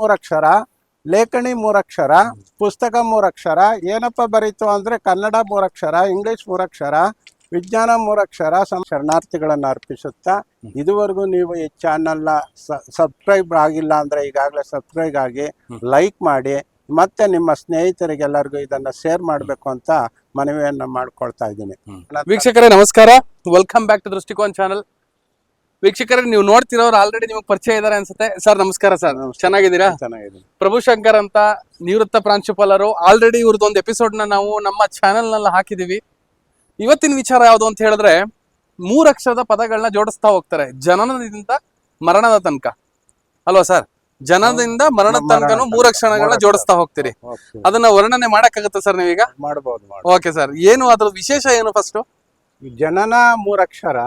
ಮೂರಕ್ಷರ ಲೇಖಣಿ ಮೂರಕ್ಷರ ಪುಸ್ತಕ ಮೂರಕ್ಷರ ಏನಪ್ಪ ಬರೀತು ಅಂದ್ರೆ ಕನ್ನಡ ಮೂರಕ್ಷರ ಇಂಗ್ಲಿಷ್ ಮೂರಕ್ಷರ ವಿಜ್ಞಾನ ಮೂರಕ್ಷರ ಸಂ ಶರಣಾರ್ಥಿಗಳನ್ನು ಅರ್ಪಿಸುತ್ತಾ ಇದುವರೆಗೂ ನೀವು ಈ ಚಾನಲ್ನ ಸಬ್ಸ್ಕ್ರೈಬ್ ಆಗಿಲ್ಲ ಅಂದ್ರೆ ಈಗಾಗಲೇ ಸಬ್ಸ್ಕ್ರೈಬ್ ಆಗಿ ಲೈಕ್ ಮಾಡಿ ಮತ್ತೆ ನಿಮ್ಮ ಸ್ನೇಹಿತರಿಗೆಲ್ಲರಿಗೂ ಇದನ್ನ ಶೇರ್ ಮಾಡಬೇಕು ಅಂತ ಮನವಿಯನ್ನ ಮಾಡ್ಕೊಳ್ತಾ ಇದ್ದೀನಿ. ವೀಕ್ಷಕರೇ ನಮಸ್ಕಾರ. Welcome back to Drishtikon channel ವೀಕ್ಷಕರೇ ನೀವು ನೋಡ್ತಿರೋರು ಆಲ್ರೆಡಿ ನಿಮಗೆ ಪರಿಚಯ ಇದಾರೆ ಅನ್ಸುತ್ತೆ. ಸರ್ ನಮಸ್ಕಾರ ಸರ್. ಚೆನ್ನಾಗಿದ್ದೀರಾ? ಚೆನ್ನಾಗಿದ್ದೀರಾ ಪ್ರಭು ಶಂಕರ್ ಅಂತ ನಿವೃತ್ತ ಪ್ರಾಂಶುಪಾಲರು ಆಲ್ರೆಡಿ ಇವ್ರದ್ದು ಒಂದು ಎಪಿಸೋಡ್ನ ನಾವು ನಮ್ಮ ಚಾನೆಲ್ನಲ್ಲಿ ಹಾಕಿದೀವಿ. ಇವತ್ತಿನ ವಿಚಾರ ಯಾವುದು ಅಂತ ಹೇಳಿದ್ರೆ ಮೂರಕ್ಷರದ ಪದಗಳನ್ನ ಜೋಡಿಸ್ತಾ ಹೋಗ್ತಾರೆ. ಜನನದಿಂದ ಮರಣದ ತನಕ. ಅಲ್ವಾ ಸರ್? ಜನದಿಂದ ಮರಣದ ಮರಣ ತನಕನು ತನಕ. ಮೂರಕ್ಷರಗಳನ್ನ ಮೂರಕ್ಷರ. ಜೋಡಿಸ್ತಾ ಹೋಗ್ತೀರಿ. ಅದನ್ನ ವರ್ಣನೆ ಮಾಡಕ್ಕಾಗತ್ತ ಸರ್ ನೀವೀಗ? ಮಾಡಬಹುದು ಓಕೆ ಸರ್. ಏನು ಅದ್ರ ವಿಶೇಷ ಏನು ಫಸ್ಟ್ ಜನನ ಮೂರಕ್ಷರ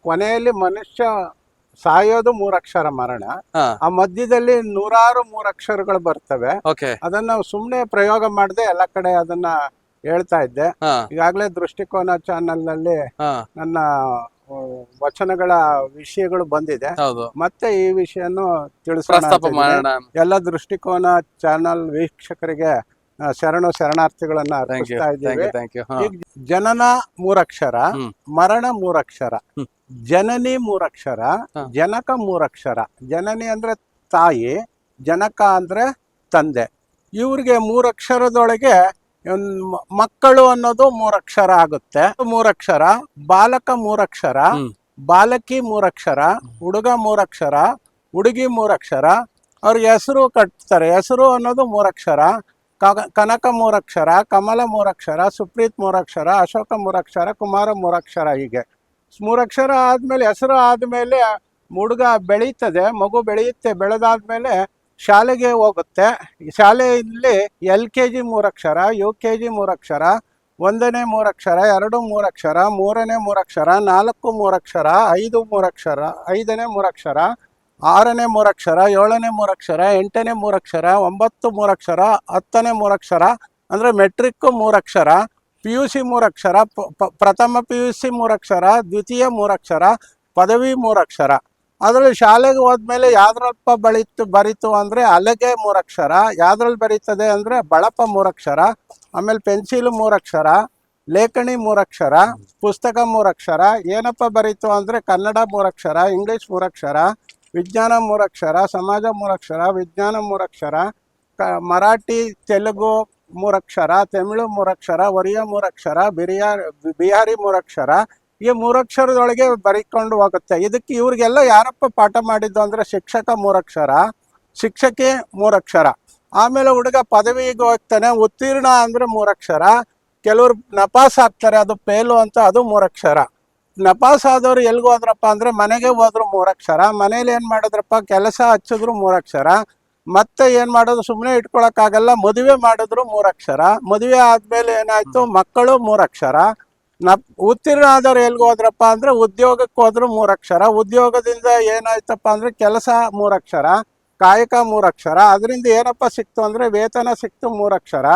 ಕೊನೆಯಲ್ಲಿ ಮನುಷ್ಯ ಸಾಯೋದು ಮೂರಕ್ಷರ ಮರಣ. ಆ ಮಧ್ಯದಲ್ಲಿ ನೂರಾರು ಮೂರಕ್ಷರಗಳು ಬರ್ತವೆ. ಅದನ್ನ ಸುಮ್ಮನೆ ಪ್ರಯೋಗ ಮಾಡದೆ ಎಲ್ಲ ಕಡೆ ಅದನ್ನ ಹೇಳ್ತಾ ಇದ್ದೆ. ಈಗಾಗಲೇ ದೃಷ್ಟಿಕೋನ ಚಾನೆಲ್ನಲ್ಲಿ ನನ್ನ ವಚನಗಳ ವಿಷಯಗಳು ಬಂದಿದೆ. ಮತ್ತೆ ಈ ವಿಷಯನು ತಿಳಿಸೋಣ ಎಲ್ಲ ದೃಷ್ಟಿಕೋನ ಚಾನಲ್ ವೀಕ್ಷಕರಿಗೆ ಶರಣು ಶರಣಾರ್ಥಿಗಳನ್ನ ಅರ್ಪಿಸ್ತಾ ಇದ್ದೀವಿ. ಜನನ ಮೂರಕ್ಷರ ಮರಣ ಮೂರಕ್ಷರ ಜನನಿ ಮೂರಕ್ಷರ ಜನಕ ಮೂರಕ್ಷರ. ಜನನಿ ಅಂದ್ರೆ ತಾಯಿ ಜನಕ ಅಂದ್ರೆ ತಂದೆ. ಇವ್ರಿಗೆ ಮೂರಕ್ಷರದೊಳಗೆ ಮಕ್ಕಳು ಅನ್ನೋದು ಮೂರಕ್ಷರ ಆಗುತ್ತೆ. ಮೂರಕ್ಷರ ಬಾಲಕ ಮೂರಕ್ಷರ ಬಾಲಕಿ ಮೂರಕ್ಷರ ಹುಡುಗ ಮೂರಕ್ಷರ ಹುಡುಗಿ ಮೂರಕ್ಷರ. ಅವ್ರಿಗೆ ಹೆಸರು ಕಟ್ತಾರೆ. ಹೆಸರು ಅನ್ನೋದು ಮೂರಕ್ಷರ. ಕನಕ ಮೂರಕ್ಷರ, ಕಮಲ ಮೂರಕ್ಷರ, ಸುಪ್ರೀತ್ ಮೂರಕ್ಷರ, ಅಶೋಕ ಮೂರಕ್ಷರ, ಕುಮಾರ ಮೂರಕ್ಷರ ಹೀಗೆ. ಮೂರಕ್ಷರ ಆದಮೇಲೆ, ಹೆಸರು ಆದಮೇಲೆ ಹುಡುಗ ಬೆಳೀತದೆ, ಮಗು ಬೆಳೆಯುತ್ತೆ, ಬೆಳೆದಾದ್ಮೇಲೆ ಶಾಲೆಗೆ ಹೋಗುತ್ತೆ. ಶಾಲೆಯಲ್ಲಿ ಎಲ್ ಕೆ ಜಿ ಮೂರಕ್ಷರ ಯು ಕೆ ಜಿ ಮೂರಕ್ಷರ, ಒಂದನೇ ಮೂರಕ್ಷರ, ಎರಡು ಮೂರಕ್ಷರ, ಮೂರನೇ ಮೂರಕ್ಷರ, ನಾಲ್ಕು ಮೂರಕ್ಷರ, ಐದು ಮೂರಕ್ಷರ, ಐದನೇ ಮೂರಕ್ಷರ ಆರನೇ ಮೂರಕ್ಷರ, ಏಳನೇ ಮೂರಕ್ಷರ, ಎಂಟನೇ ಮೂರಕ್ಷರ, ಒಂಬತ್ತು ಮೂರಕ್ಷರ, ಹತ್ತನೇ ಮೂರಕ್ಷರ, ಅಂದರೆ ಮೆಟ್ರಿಕ್ ಮೂರಕ್ಷರ ಪಿ ಯು ಸಿ ಮೂರಕ್ಷರ ಪ್ರಥಮ ಪಿ ಯು ಸಿ ಮೂರಕ್ಷರ, ದ್ವಿತೀಯ ಮೂರಕ್ಷರ, ಪದವಿ ಮೂರಕ್ಷರ. ಅದರಲ್ಲಿ ಶಾಲೆಗೆ ಹೋದ್ಮೇಲೆ ಯಾವ್ದ್ರಲ್ಪ ಬಳಿತು, ಬರೀತು ಅಂದರೆ ಅಲೆಗೆ ಮೂರಕ್ಷರ, ಯಾವ್ದ್ರಲ್ಲಿ ಬರೀತದೆ ಅಂದರೆ ಬಳಪ ಮೂರಕ್ಷರ, ಆಮೇಲೆ ಪೆನ್ಸಿಲ್ ಮೂರಕ್ಷರ, ಲೇಖಣಿ ಮೂರಕ್ಷರ, ಪುಸ್ತಕ ಮೂರಕ್ಷರ, ಏನಪ್ಪ ಬರೀತು ಅಂದರೆ ಕನ್ನಡ ಮೂರಕ್ಷರ, ಇಂಗ್ಲೀಷ್ ಮೂರಕ್ಷರ ವಿಜ್ಞಾನ ಮೂರಕ್ಷರ, ಸಮಾಜ ಮೂರಕ್ಷರ, ವಿಜ್ಞಾನ ಮೂರಕ್ಷರ, ಕ, ಮರಾಠಿ, ತೆಲುಗು ಮೂರಕ್ಷರ, ತಮಿಳು ಮೂರಕ್ಷರ, ಒರಿಯ ಮೂರಕ್ಷರ, ಬಿರಿಯಾ, ಬಿಹಾರಿ ಮೂರಕ್ಷರ, ಈ ಮೂರಕ್ಷರದೊಳಗೆ ಬರಿಕೊಂಡು ಹೋಗುತ್ತೆ. ಇದಕ್ಕೆ ಇವ್ರಿಗೆಲ್ಲ ಯಾರಪ್ಪ ಪಾಠ ಮಾಡಿದ್ದು ಅಂದರೆ ಶಿಕ್ಷಕ ಮೂರಕ್ಷರ, ಶಿಕ್ಷಕಿ ಮೂರಕ್ಷರ. ಆಮೇಲೆ ಹುಡುಗ ಪದವಿಗೆ ಹೋಗ್ತಾನೆ, ಉತ್ತೀರ್ಣ ಅಂದರೆ ಮೂರಕ್ಷರ, ಕೆಲವ್ರು ನಪಾಸ್ ಆಗ್ತಾರೆ, ಅದು ಪೇಲು ಅಂತ ಅದು ಮೂರಕ್ಷರ. ನಪಾಸ್ ಆದವ್ರು ಎಲ್ಗೆ ಹೋದ್ರಪ್ಪ ಅಂದ್ರೆ ಮನೆಗೆ ಹೋದ್ರು ಮೂರಕ್ಷರ ಮನೇಲಿ ಏನ್ ಮಾಡಿದ್ರಪ್ಪ ಕೆಲಸ ಹಚ್ಚಿದ್ರು ಮೂರಕ್ಷರ ಮತ್ತೆ ಏನ್ ಮಾಡೋದು ಸುಮ್ಮನೆ ಇಟ್ಕೊಳಕ್ಕಾಗಲ್ಲ ಮದುವೆ ಮಾಡಿದ್ರು ಮೂರಕ್ಷರ ಮದುವೆ ಆದ್ಮೇಲೆ ಏನಾಯ್ತು ಮಕ್ಕಳು ಮೂರಕ್ಷರ ನ ಉತ್ತೀರ್ಣ ಆದವ್ರು ಎಲ್ಗೆ ಹೋದ್ರಪ್ಪ ಅಂದ್ರೆ ಉದ್ಯೋಗಕ್ಕೆ ಹೋದ್ರು ಮೂರಕ್ಷರ ಉದ್ಯೋಗದಿಂದ ಏನಾಯ್ತಪ್ಪ ಅಂದ್ರೆ ಕೆಲಸ ಮೂರಕ್ಷರ ಕಾಯಕ ಮೂರಕ್ಷರ ಅದರಿಂದ ಏನಪ್ಪ ಸಿಕ್ತು ಅಂದ್ರೆ ವೇತನ ಸಿಕ್ತು ಮೂರಕ್ಷರ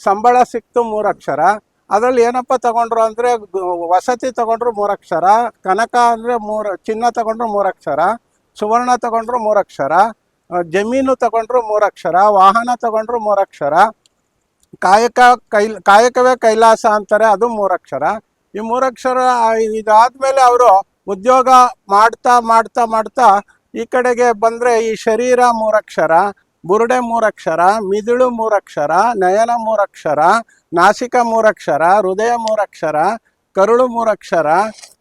ಸಂಬಳ ಸಿಕ್ತು ಮೂರಕ್ಷರ ಅದ್ರಲ್ಲಿ ಏನಪ್ಪ ತಗೊಂಡ್ರು ಅಂದ್ರೆ ವಸತಿ ತಗೊಂಡ್ರು ಮೂರಕ್ಷರ ಕನಕ ಅಂದ್ರೆ ಮೂರು ಚಿನ್ನ ತಗೊಂಡ್ರು ಮೂರಕ್ಷರ ಸುವರ್ಣ ತಗೊಂಡ್ರು ಮೂರಕ್ಷರ ಜಮೀನು ತಗೊಂಡ್ರು ಮೂರಕ್ಷರ ವಾಹನ ತಗೊಂಡ್ರು ಮೂರಕ್ಷರ ಕಾಯಕ ಕೈ ಕಾಯಕವೇ ಕೈಲಾಸ ಅಂತಾರೆ ಅದು ಮೂರಕ್ಷರ ಈ ಮೂರಕ್ಷರ ಇದಾದ ಇದಾದ್ಮೇಲೆ ಅವರು ಉದ್ಯೋಗ ಮಾಡ್ತಾ ಮಾಡ್ತಾ ಮಾಡ್ತಾ ಈ ಕಡೆಗೆ ಬಂದ್ರೆ ಈ ಶರೀರ ಮೂರಕ್ಷರ ಬುರುಡೆ ಮೂರಕ್ಷರ ಮಿದುಳು ಮೂರಕ್ಷರ ನಯನ ಮೂರಕ್ಷರ ನಾಸಿಕ ಮೂರಕ್ಷರ, ಹೃದಯ ಮೂರಕ್ಷರ, ಕರುಳು ಮೂರಕ್ಷರ,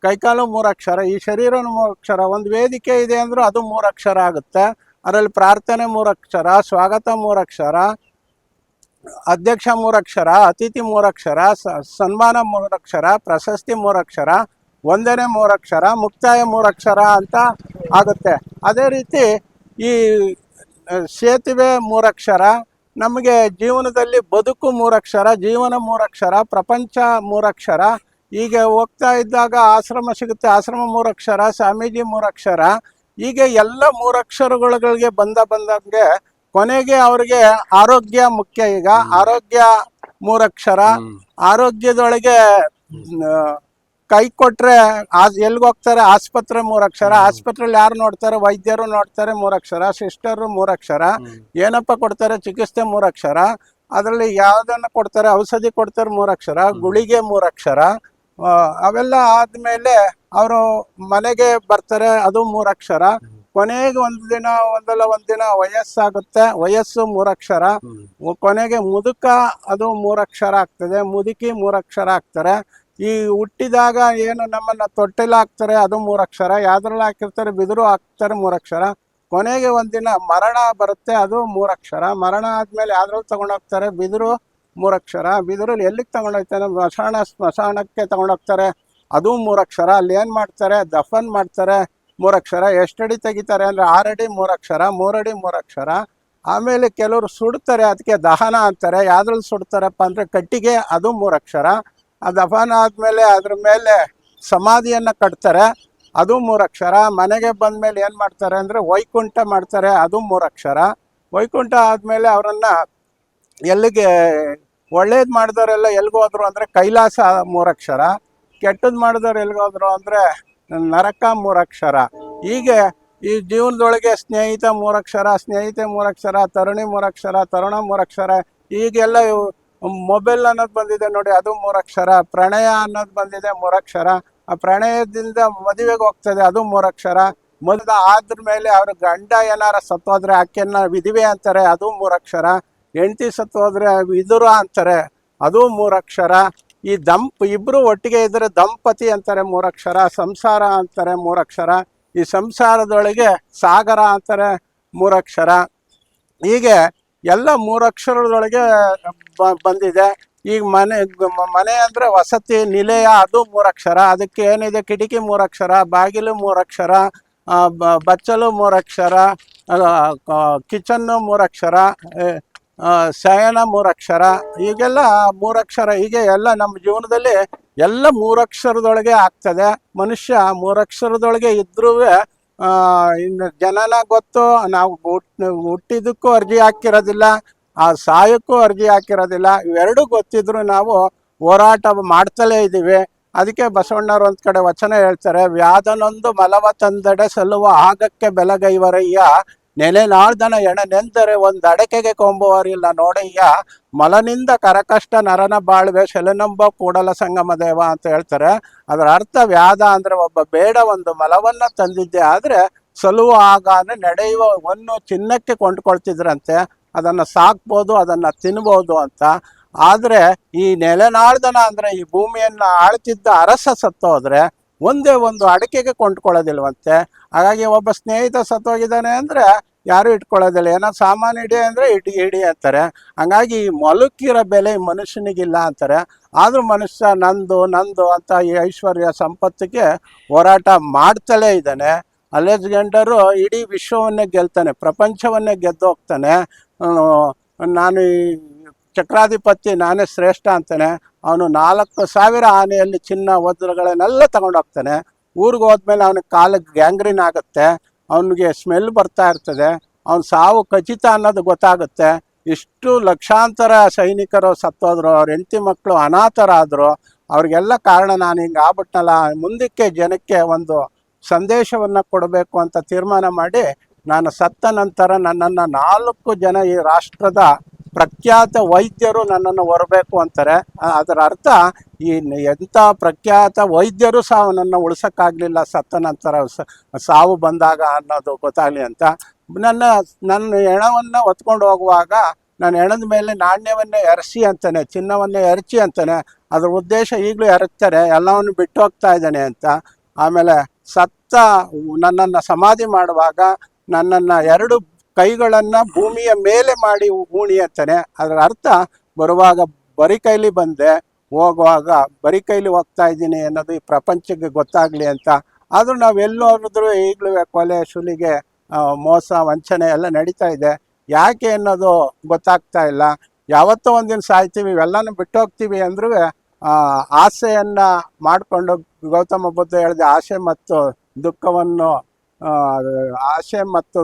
ಕೈಕಾಲು ಮೂರಕ್ಷರ, ಈ ಶರೀರ ಮೂರಕ್ಷರ ಒಂದು ವೇದಿಕೆ ಇದೆ ಅಂದ್ರೆ ಅದು ಮೂರಕ್ಷರ ಆಗುತ್ತೆ. ಅದರಲ್ಲಿ ಪ್ರಾರ್ಥನೆ ಮೂರಕ್ಷರ, ಸ್ವಾಗತ ಮೂರಕ್ಷರ, ಅಧ್ಯಕ್ಷ ಮೂರಕ್ಷರ, ಅತಿಥಿ ಮೂರಕ್ಷರ ಸನ್ಮಾನ ಮೂರಕ್ಷರ, ಪ್ರಶಸ್ತಿ ಮೂರಕ್ಷರ ಒಂದನೇ ಮೂರಕ್ಷರ, ಮುಕ್ತಾಯ ಮೂರಕ್ಷರ ಅಂತ ಆಗುತ್ತೆ. ಅದೇ ರೀತಿ ಈ, ಸೇತುವೆ ಮೂರಕ್ಷರ ನಮಗೆ ಜೀವನದಲ್ಲಿ ಬದುಕು ಮೂರಕ್ಷರ ಜೀವನ ಮೂರಕ್ಷರ ಪ್ರಪಂಚ ಮೂರಕ್ಷರ ಹೀಗೆ ಹೋಗ್ತಾ ಇದ್ದಾಗ ಆಶ್ರಮ ಸಿಗುತ್ತೆ. ಆಶ್ರಮ ಮೂರಕ್ಷರ ಸ್ವಾಮೀಜಿ ಮೂರಕ್ಷರ ಹೀಗೆ ಎಲ್ಲ ಮೂರಕ್ಷರಗಳಿಗೆ ಬಂದ ಬಂದಂಗೆ ಕೊನೆಗೆ ಅವ್ರಿಗೆ ಆರೋಗ್ಯ ಮುಖ್ಯ ಈಗ. ಆರೋಗ್ಯ ಮೂರಕ್ಷರ ಆರೋಗ್ಯದೊಳಗೆ ಕೈ ಕೊಟ್ರೆ ಎಲ್ಲಿಗೆ ಹೋಗ್ತಾರೆ? ಆಸ್ಪತ್ರೆ ಮೂರಕ್ಷರ ಆಸ್ಪತ್ರೆಯಲ್ಲಿ ಯಾರು ನೋಡ್ತಾರೆ? ವೈದ್ಯರು ನೋಡ್ತಾರೆ ಮೂರಕ್ಷರ ಸಿಸ್ಟರು ಮೂರಕ್ಷರ ಏನಪ್ಪ ಕೊಡ್ತಾರೆ? ಚಿಕಿತ್ಸೆ ಮೂರಕ್ಷರ ಅದರಲ್ಲಿ ಯಾವ್ದನ್ನ ಕೊಡ್ತಾರೆ? ಔಷಧಿ ಕೊಡ್ತಾರೆ ಮೂರಕ್ಷರ ಗುಳಿಗೆ ಮೂರಕ್ಷರ ಅವೆಲ್ಲ ಆದ್ಮೇಲೆ ಅವರು ಮನೆಗೆ ಬರ್ತಾರೆ. ಅದು ಮೂರಕ್ಷರ ಕೊನೆಗೆ ಒಂದು ದಿನ ಒಂದಲ್ಲ ಒಂದಿನ ದಿನ ವಯಸ್ಸಾಗುತ್ತೆ. ವಯಸ್ಸು ಮೂರಕ್ಷರ ಕೊನೆಗೆ ಮುದುಕ ಅದು ಮೂರಕ್ಷರ ಆಗ್ತದೆ. ಮುದುಕಿ ಮೂರಕ್ಷರ ಆಗ್ತಾರೆ. ಈ ಹುಟ್ಟಿದಾಗ ಏನು ನಮ್ಮನ್ನು ತೊಟ್ಟೆಲ್ಲ ಹಾಕ್ತಾರೆ, ಅದು ಮೂರಕ್ಷರ ಯಾವ್ದ್ರಲ್ಲಿ ಹಾಕಿರ್ತಾರೆ, ಬಿದಿರು ಹಾಕ್ತಾರೆ ಮೂರಕ್ಷರ ಕೊನೆಗೆ ಒಂದಿನ ಮರಣ ಬರುತ್ತೆ, ಅದು ಮೂರಕ್ಷರ ಮರಣ ಆದ್ಮೇಲೆ ಯಾವ್ದ್ರಲ್ಲಿ ತಗೊಂಡೋಗ್ತಾರೆ ಬಿದಿರು ಮೂರಕ್ಷರ ಬಿದಿರು ಎಲ್ಲಿಗೆ ತಗೊಂಡೋಗ್ತಾರೆ ಸ್ಮಶಾನ, ಸ್ಮಶಾನಕ್ಕೆ ತಗೊಂಡೋಗ್ತಾರೆ ಅದು ಮೂರಕ್ಷರ ಅಲ್ಲಿ ಏನು ಮಾಡ್ತಾರೆ? ದಫನ್ ಮಾಡ್ತಾರೆ ಮೂರಕ್ಷರ ಎಷ್ಟಡಿ ತೆಗಿತಾರೆ ಅಂದ್ರೆ ಆರಡಿ ಮೂರಕ್ಷರ ಮೂರಡಿ ಮೂರಕ್ಷರ ಆಮೇಲೆ ಕೆಲವರು ಸುಡ್ತಾರೆ, ಅದಕ್ಕೆ ದಹನ ಅಂತಾರೆ. ಯಾವ್ದ್ರಲ್ಲಿ ಸುಡ್ತಾರಪ್ಪ ಅಂದ್ರೆ ಕಟ್ಟಿಗೆ, ಅದು ಮೂರಕ್ಷರ ಆ ದಫಾನ ಆದಮೇಲೆ ಅದ್ರ ಮೇಲೆ ಸಮಾಧಿಯನ್ನು ಕಟ್ತಾರೆ, ಅದು ಮೂರಕ್ಷರ. ಮನೆಗೆ ಬಂದ್ಮೇಲೆ ಏನು ಮಾಡ್ತಾರೆ ಅಂದ್ರೆ ವೈಕುಂಠ ಮಾಡ್ತಾರೆ, ಅದು ಮೂರಕ್ಷರ. ವೈಕುಂಠ ಆದಮೇಲೆ ಅವರನ್ನು ಎಲ್ಲಿಗೆ ಒಳ್ಳೇದು ಮಾಡಿದವರೆಲ್ಲ ಎಲ್ಲಿಗೋದ್ರು ಅಂದರೆ ಕೈಲಾಸ ಮೂರಕ್ಷರ ಕೆಟ್ಟದ್ದು ಮಾಡಿದವ್ರು ಎಲ್ಲಿಗೋದ್ರು ಅಂದರೆ ಅಂದ್ರೆ ನರಕ ಮೂರಕ್ಷರ. ಹೀಗೆ ಈ ಜೀವನದೊಳಗೆ ಸ್ನೇಹಿತ ಮೂರಕ್ಷರ, ಸ್ನೇಹಿತೆ ಮೂರಕ್ಷರ, ತರುಣಿ ಮೂರಕ್ಷರ, ತರುಣ ಮೂರಕ್ಷರ ಈಗೆಲ್ಲ ಮೊಬೈಲ್ ಅನ್ನೋದು ಬಂದಿದೆ ನೋಡಿ, ಅದು ಮೂರಕ್ಷರ. ಪ್ರಣಯ ಅನ್ನೋದು ಬಂದಿದೆ ಮೂರಕ್ಷರ. ಆ ಪ್ರಣಯದಿಂದ ಮದುವೆಗೆ ಹೋಗ್ತದೆ, ಅದು ಮೂರಕ್ಷರ. ಮದುವೆ ಆದ್ರ ಮೇಲೆ ಅವ್ರ ಗಂಡ ಏನಾರ ಸತ್ತೋದ್ರೆ ಆಕೆಯನ್ನ ವಿಧಿವೆ ಅಂತಾರೆ, ಅದು ಮೂರಕ್ಷರ. ಹೆಂಡತಿ ಸತ್ತೋದ್ರೆ ವಿದುರ ಅಂತಾರೆ, ಅದು ಮೂರಕ್ಷರ. ಈ ದಂಪ್, ಇಬ್ರು ಒಟ್ಟಿಗೆ ಇದ್ರೆ ದಂಪತಿ ಅಂತಾರೆ ಮೂರಕ್ಷರ, ಸಂಸಾರ ಅಂತಾರೆ ಮೂರಕ್ಷರ. ಈ ಸಂಸಾರದೊಳಗೆ ಸಾಗರ ಅಂತಾರೆ ಮೂರಕ್ಷರ. ಹೀಗೆ ಎಲ್ಲ ಮೂರಕ್ಷರದೊಳಗೆ ಬಂದಿದೆ. ಈಗ ಮನೆ ಮನೆ ಅಂದರೆ ವಸತಿ, ನಿಲಯ, ಅದು ಮೂರಕ್ಷರ ಅದಕ್ಕೆ ಏನಿದೆ? ಕಿಟಕಿ ಮೂರಕ್ಷರ ಬಾಗಿಲು ಮೂರಕ್ಷರ ಬಚ್ಚಲು ಮೂರಕ್ಷರ ಕಿಚನ್ನು ಮೂರಕ್ಷರ ಶಯನ ಮೂರಕ್ಷರ ಈಗೆಲ್ಲ ಮೂರಕ್ಷರ ಹೀಗೆ ಎಲ್ಲ ನಮ್ಮ ಜೀವನದಲ್ಲಿ ಎಲ್ಲ ಮೂರಕ್ಷರದೊಳಗೆ ಆಗ್ತದೆ. ಮನುಷ್ಯ ಮೂರಕ್ಷರದೊಳಗೆ ಇದ್ರೂ ಇನ್ನು ಜನನ ಗೊತ್ತು, ನಾವು ಹುಟ್ಟಿದ್ದಕ್ಕೂ ಅರ್ಜಿ ಹಾಕಿರೋದಿಲ್ಲ, ಆ ಸಾಯಕ್ಕೂ ಅರ್ಜಿ ಹಾಕಿರೋದಿಲ್ಲ, ಇವೆರಡೂ ಗೊತ್ತಿದ್ರು ನಾವು ಹೋರಾಟ ಮಾಡ್ತಲೇ ಇದ್ದೀವಿ. ಅದಕ್ಕೆ ಬಸವಣ್ಣವ್ರು ಒಂದು ಕಡೆ ವಚನ ಹೇಳ್ತಾರೆ, ವ್ಯಾಧನೊಂದು ಮಲವ ತಂದೆಡೆ ಸಲ್ಲುವ ಆಗಕ್ಕೆ ಬೆಲಗೈವರಯ್ಯ. ನೆಲೆನಾಳ್ದನ ಎಣ ನೆಂದರೆ ಒಂದ್ ಅಡಕೆಗೆ ಕೊಂಬುವರಿಲ್ಲ ನೋಡಯ್ಯ, ಮಲನಿಂದ ಕರಕಷ್ಟ ನರನ ಬಾಳ್ವೆ ಶೆಲನಂಬ ಕೂಡಲ ಸಂಗಮ ದೇವ ಅಂತ ಹೇಳ್ತಾರೆ. ಅದರ ಅರ್ಥ ವ್ಯಾದ ಅಂದ್ರೆ ಒಬ್ಬ ಬೇಡ ಒಂದು ಮಲವನ್ನ ತಂದಿದ್ದೆ ಆದ್ರೆ ಸಲುವ ಆಗಾನೆ ನಡೆಯುವ ಒಂದು ಚಿನ್ನಕ್ಕೆ ಕೊಂಡ್ಕೊಳ್ತಿದ್ರಂತೆ. ಅದನ್ನ ಸಾಕ್ಬೋದು, ಅದನ್ನ ತಿನ್ಬೋದು ಅಂತ. ಆದರೆ ಈ ನೆಲೆನಾಳ್ದನ ಅಂದ್ರೆ ಈ ಭೂಮಿಯನ್ನು ಆಳ್ತಿದ್ದ ಅರಸ ಸತ್ತೋದ್ರೆ ಒಂದೇ ಒಂದು ಅಡಿಕೆಗೆ ಕೊಂಡ್ಕೊಳ್ಳೋದಿಲ್ವಂತೆ. ಹಾಗಾಗಿ ಒಬ್ಬ ಸ್ನೇಹಿತ ಸತ್ತೋಗಿದ್ದಾನೆ ಅಂದರೆ ಯಾರು ಇಟ್ಕೊಳ್ಳೋದಿಲ್ಲ. ಏನೋ ಸಾಮಾನು ಇಡಿ ಅಂದರೆ ಇಡಿ ಇಡಿ ಅಂತಾರೆ. ಹಂಗಾಗಿ ಈ ಮೊಲಕ್ಕಿರೋ ಬೆಲೆ ಮನುಷ್ಯನಿಗಿಲ್ಲ ಅಂತಾರೆ. ಆದರೂ ಮನುಷ್ಯ ನಂದು ನಂದು ಅಂತ ಈ ಐಶ್ವರ್ಯ ಸಂಪತ್ತಿಗೆ ಹೋರಾಟ ಮಾಡ್ತಲೇ ಇದ್ದಾನೆ. ಅಲೆಕ್ಸಾಂಡರು ಇಡೀ ವಿಶ್ವವನ್ನೇ ಗೆಲ್ತಾನೆ, ಪ್ರಪಂಚವನ್ನೇ ಗೆದ್ದು ಹೋಗ್ತಾನೆ ನಾನು ಈ ಚಕ್ರಾಧಿಪತಿ ನಾನೇ ಶ್ರೇಷ್ಠ ಅಂತಾನೆ, ಅವನು ನಾಲ್ಕು ಸಾವಿರ ಆನೆಯಲ್ಲಿ ಚಿನ್ನ ವಜ್ರಗಳನ್ನೆಲ್ಲ ತಗೊಂಡೋಗ್ತಾನೆ ಊರಿಗೆ ಹೋದ್ಮೇಲೆ ಅವನಿಗೆ ಕಾಲಿಗೆ ಗ್ಯಾಂಗ್ರೀನ್ ಆಗುತ್ತೆ, ಅವನಿಗೆ ಸ್ಮೆಲ್ ಬರ್ತಾ ಇರ್ತದೆ, ಅವನ ಸಾವು ಖಚಿತ ಅನ್ನೋದು ಗೊತ್ತಾಗುತ್ತೆ. ಇಷ್ಟು ಲಕ್ಷಾಂತರ ಸೈನಿಕರು ಸತ್ತೋದ್ರು, ಅವ್ರ ಹೆಂಡತಿ ಮಕ್ಕಳು ಅನಾಥರಾದರು, ಅವ್ರಿಗೆಲ್ಲ ಕಾರಣ ನಾನು ಹಿಂಗೆ ಆಗ್ಬಿಟ್ನಲ್ಲ, ಮುಂದಕ್ಕೆ ಜನಕ್ಕೆ ಒಂದು ಸಂದೇಶವನ್ನು ಕೊಡಬೇಕು ಅಂತ ತೀರ್ಮಾನ ಮಾಡಿ, ನಾನು ಸತ್ತ ನಂತರ ನನ್ನನ್ನು ನಾಲ್ಕು ಜನ ಈ ರಾಷ್ಟ್ರದ ಪ್ರಖ್ಯಾತ ವೈದ್ಯರು ನನ್ನನ್ನು ಹೊರಬೇಕು ಅಂತಾರೆ. ಅದರ ಅರ್ಥ ಈ ಎಂಥ ಪ್ರಖ್ಯಾತ ವೈದ್ಯರು ಸಹ ನನ್ನ ಉಳಿಸೋಕ್ಕಾಗಲಿಲ್ಲ ಸತ್ತ ನಂತರ ಸಾವು ಬಂದಾಗ ಅನ್ನೋದು ಗೊತ್ತಾಗಲಿ ಅಂತ. ನನ್ನ ನನ್ನ ಹೆಣವನ್ನು ಹೊತ್ಕೊಂಡು ಹೋಗುವಾಗ ನಾನು ಹೆಣದ ಮೇಲೆ ನಾಣ್ಯವನ್ನೇ ಎರಸಿ ಅಂತಾನೆ, ಚಿನ್ನವನ್ನೇ ಎರಚಿ ಅಂತಾನೆ, ಅದರ ಉದ್ದೇಶ ಈಗಲೂ ಎರಚ್ತಾರೆ ಎಲ್ಲವನ್ನು ಬಿಟ್ಟು ಹೋಗ್ತಾ ಇದ್ದಾನೆ ಅಂತ. ಆಮೇಲೆ ಸತ್ತ ನನ್ನನ್ನು ಸಮಾಧಿ ಮಾಡುವಾಗ ನನ್ನನ್ನು ಎರಡು ಕೈಗಳನ್ನ ಭೂಮಿಯ ಮೇಲೆ ಮಾಡಿ ಹೂಣಿ ಅಂತಾನೆ. ಅದರ ಅರ್ಥ ಬರುವಾಗ ಬರಿ ಕೈಲಿ ಬಂದೆ, ಹೋಗುವಾಗ ಬರಿ ಕೈಲಿ ಹೋಗ್ತಾ ಇದ್ದೀನಿ ಅನ್ನೋದು ಈ ಪ್ರಪಂಚಕ್ಕೆ ಗೊತ್ತಾಗ್ಲಿ ಅಂತ. ಆದರೂ ನಾವು ಎಲ್ಲೋದ್ರೂ ಈಗಲೂ ಕೊಲೆ, ಸುಲಿಗೆ ಮೋಸ, ವಂಚನೆ ಎಲ್ಲ ನಡೀತಾ ಇದೆ. ಯಾಕೆ ಅನ್ನೋದು ಗೊತ್ತಾಗ್ತಾ ಇಲ್ಲ. ಯಾವತ್ತೋ ಒಂದಿನ ಸಾಯ್ತೀವಿ, ಇವೆಲ್ಲನೂ ಬಿಟ್ಟು ಹೋಗ್ತೀವಿ ಅಂದ್ರೂ ಆಸೆಯನ್ನು ಮಾಡಿಕೊಂಡು ಗೌತಮ ಬುದ್ಧ ಹೇಳಿದ ಆಸೆ ಮತ್ತು ದುಃಖವನ್ನು ಆಸೆ ಮತ್ತು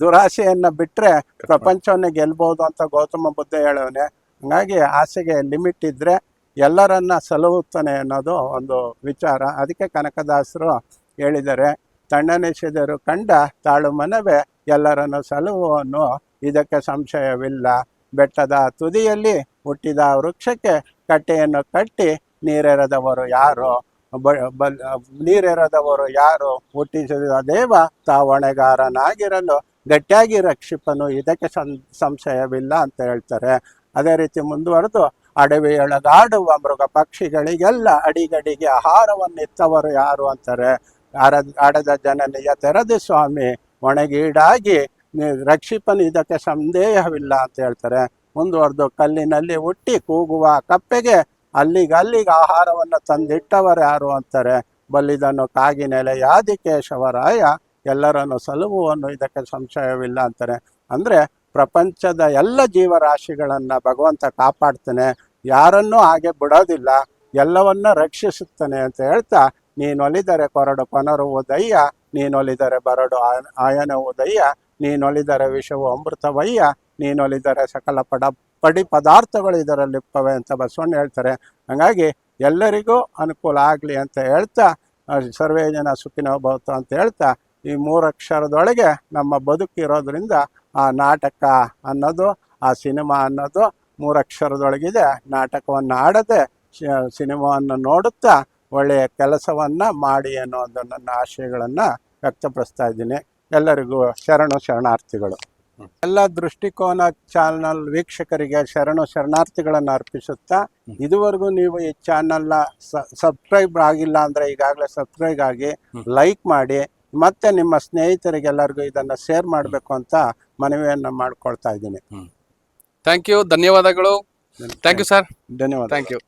ದುರಾಸೆಯನ್ನು ಬಿಟ್ಟರೆ ಪ್ರಪಂಚವನ್ನು ಗೆಲ್ಬಹುದು ಅಂತ ಗೌತಮ ಬುದ್ಧ ಹೇಳವನೆ. ಹಾಗಾಗಿ ಆಸೆಗೆ ಲಿಮಿಟ್ ಇದ್ದರೆ ಎಲ್ಲರನ್ನ ಸಲಹುತ್ತಾನೆ ಅನ್ನೋದು ಒಂದು ವಿಚಾರ. ಅದಕ್ಕೆ ಕನಕದಾಸರು ಹೇಳಿದ್ದಾರೆ ತಣ್ಣನೆಸೆದರು ಕಂಡ ತಾಳು ಮನವೇ ಎಲ್ಲರನ್ನು ಸಲಹುವನು ಇದಕ್ಕೆ ಸಂಶಯವಿಲ್ಲ. ಬೆಟ್ಟದ ತುದಿಯಲ್ಲಿ ಹುಟ್ಟಿದ ವೃಕ್ಷಕ್ಕೆ ಕಟ್ಟೆಯನ್ನು ಕಟ್ಟಿ ನೀರೆರೆದವರು ಯಾರು? ನೀರೆರೆದವರು ಯಾರು ಹುಟ್ಟಿಸಿದ ದೇವ ತಾವಣೆಗಾರನಾಗಿರಲು ಗಟ್ಟಿಯಾಗಿ ರಕ್ಷಿಪನು, ಇದಕ್ಕೆ ಸಂ, ಸಂಶಯವಿಲ್ಲ ಅಂತ ಹೇಳ್ತಾರೆ. ಅದೇ ರೀತಿ ಮುಂದುವರೆದು ಅಡವಿಯೊಳಗಾಡುವ ಮೃಗ ಪಕ್ಷಿಗಳಿಗೆಲ್ಲ ಅಡಿಗಡಿಗೆ ಆಹಾರವನ್ನಿತ್ತವರು ಯಾರು ಅಂತಾರೆ. ಅರ ಆಡದ ಜನನಿಯ ತೆರೆದ ಸ್ವಾಮಿ, ಒಣಗೀಡಾಗಿ ರಕ್ಷಿಪನು ಇದಕ್ಕೆ ಸಂದೇಹವಿಲ್ಲ ಅಂತ ಹೇಳ್ತಾರೆ. ಮುಂದುವರೆದು ಕಲ್ಲಿನಲ್ಲಿ ಹುಟ್ಟಿ ಕೂಗುವ ಕಪ್ಪೆಗೆ ಅಲ್ಲಿಗೆ ಅಲ್ಲಿಗೆ ಆಹಾರವನ್ನು ತಂದಿಟ್ಟವರು ಯಾರು ಅಂತಾರೆ? ಬಲ್ಲಿದನು ಕಾಗಿ ಯಾದಿಕೇಶವರಾಯ ಕೇಶವರಾಯ ಎಲ್ಲರನ್ನು ಸಲುಹುವನ್ನು ಇದಕ್ಕೆ ಸಂಶಯವಿಲ್ಲ ಅಂತಾರೆ. ಅಂದರೆ ಪ್ರಪಂಚದ ಎಲ್ಲ ಜೀವರಾಶಿಗಳನ್ನು ಭಗವಂತ ಕಾಪಾಡ್ತಾನೆ. ಯಾರನ್ನೂ ಹಾಗೆ ಬಿಡೋದಿಲ್ಲ. ಎಲ್ಲವನ್ನ ರಕ್ಷಿಸುತ್ತಾನೆ ಅಂತ ಹೇಳ್ತಾ, ನೀನೊಲಿದರೆ ಕೊರಡು ಕೊನರುವುದಯ್ಯ ನೀನೊಲಿದರೆ ಬರಡು ಆಯ- ನೀನು ನೀನೊಲಿದರೆ ವಿಷವು ಅಮೃತವಯ್ಯ, ನೀನೊಲಿದರೆ ಸಕಲ ಪಡ ಪಡಿ ಪದಾರ್ಥಗಳು ಇದರಲ್ಲಿಪ್ಪವೆ ಅಂತ ಬಸವಣ್ಣ ಹೇಳ್ತಾರೆ. ಹಾಗಾಗಿ ಎಲ್ಲರಿಗೂ ಅನುಕೂಲ ಆಗಲಿ ಅಂತ ಹೇಳ್ತಾ ಸರ್ವೇ ಜನ ಸುಖಿನೋ ಅಂತ ಹೇಳ್ತಾ, ಈ ಮೂರಕ್ಷರದೊಳಗೆ ನಮ್ಮ ಬದುಕಿರೋದ್ರಿಂದ ಆ ನಾಟಕ ಅನ್ನೋದು, ಆ ಸಿನಿಮಾ ಅನ್ನೋದು ಮೂರಕ್ಷರದೊಳಗಿದೆ ನಾಟಕವನ್ನು ಆಡದೆ ಸಿನಿಮಾವನ್ನು ನೋಡುತ್ತಾ ಒಳ್ಳೆಯ ಕೆಲಸವನ್ನು ಮಾಡಿ ಅನ್ನೋದು ನನ್ನ ಆಶಯಗಳನ್ನು ವ್ಯಕ್ತಪಡಿಸ್ತಾ ಇದ್ದೀನಿ. ಎಲ್ಲರಿಗೂ ಶರಣು ಶರಣಾರ್ಥಿಗಳು. ಎಲ್ಲ ದೃಷ್ಟಿಕೋನ ಚಾನಲ್ ವೀಕ್ಷಕರಿಗೆ ಶರಣು ಶರಣಾರ್ಥಿಗಳನ್ನು ಅರ್ಪಿಸುತ್ತಾ ಇದುವರೆಗೂ ನೀವು ಈ ಚಾನಲ್ನ ಸಬ್ಸ್ಕ್ರೈಬ್ ಆಗಿಲ್ಲ ಅಂದರೆ ಈಗಾಗಲೇ ಸಬ್ಸ್ಕ್ರೈಬ್ ಆಗಿ ಲೈಕ್ ಮಾಡಿ ಮತ್ತೆ ನಿಮ್ಮ ಸ್ನೇಹಿತರಿಗೆಲ್ಲರಿಗೂ ಇದನ್ನು ಶೇರ್ ಮಾಡಬೇಕು ಅಂತ ಮನವಿಯನ್ನು ಮಾಡ್ಕೊಳ್ತಾ ಇದ್ದೀನಿ. ಥ್ಯಾಂಕ್ ಯು ಧನ್ಯವಾದಗಳು. ಥ್ಯಾಂಕ್ ಯು ಸರ್ ಧನ್ಯವಾದ. Thank you